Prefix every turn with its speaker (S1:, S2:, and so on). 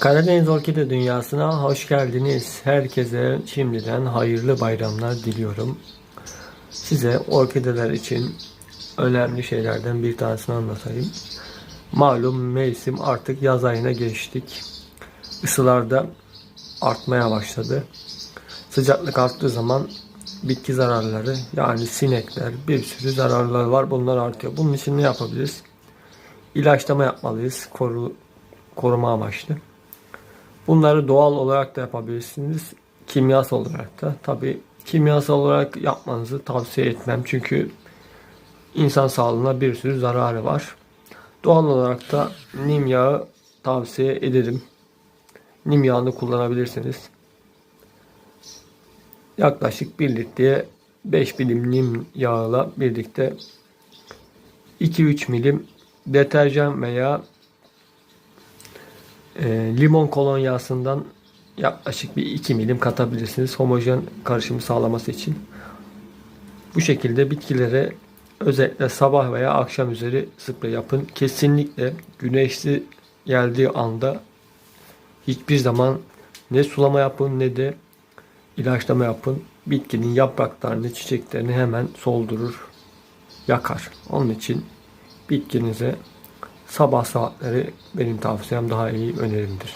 S1: Karadeniz Orkide Dünyası'na hoş geldiniz. Herkese şimdiden hayırlı bayramlar diliyorum. Size orkideler için önemli şeylerden bir tanesini anlatayım. Malum mevsim artık yaz ayına geçtik. Isılarda artmaya başladı. Sıcaklık arttığı zaman bitki zararları yani sinekler bir sürü zararlar var bunlar artıyor. Bunun için ne yapabiliriz? İlaçlama yapmalıyız koru, koruma amaçlı. Bunları doğal olarak da yapabilirsiniz. Kimyasal olarak da. Tabi kimyasal olarak yapmanızı tavsiye etmem. Çünkü insan sağlığına bir sürü zararı var. Doğal olarak da nim yağı tavsiye ederim. Nim yağını kullanabilirsiniz. Yaklaşık 1 litreye 5 milim nim yağıyla birlikte 2-3 milim deterjan veya limon kolonyasından yaklaşık bir 2 milim katabilirsiniz homojen karışımı sağlaması için. Bu şekilde bitkilere özellikle sabah veya akşam üzeri sprey yapın. Kesinlikle güneşli geldiği anda hiçbir zaman ne sulama yapın ne de ilaçlama yapın. Bitkinin yapraklarını, çiçeklerini hemen soldurur, yakar. Onun için bitkinize sabah saatleri benim tavsiyem daha iyi önerimdir.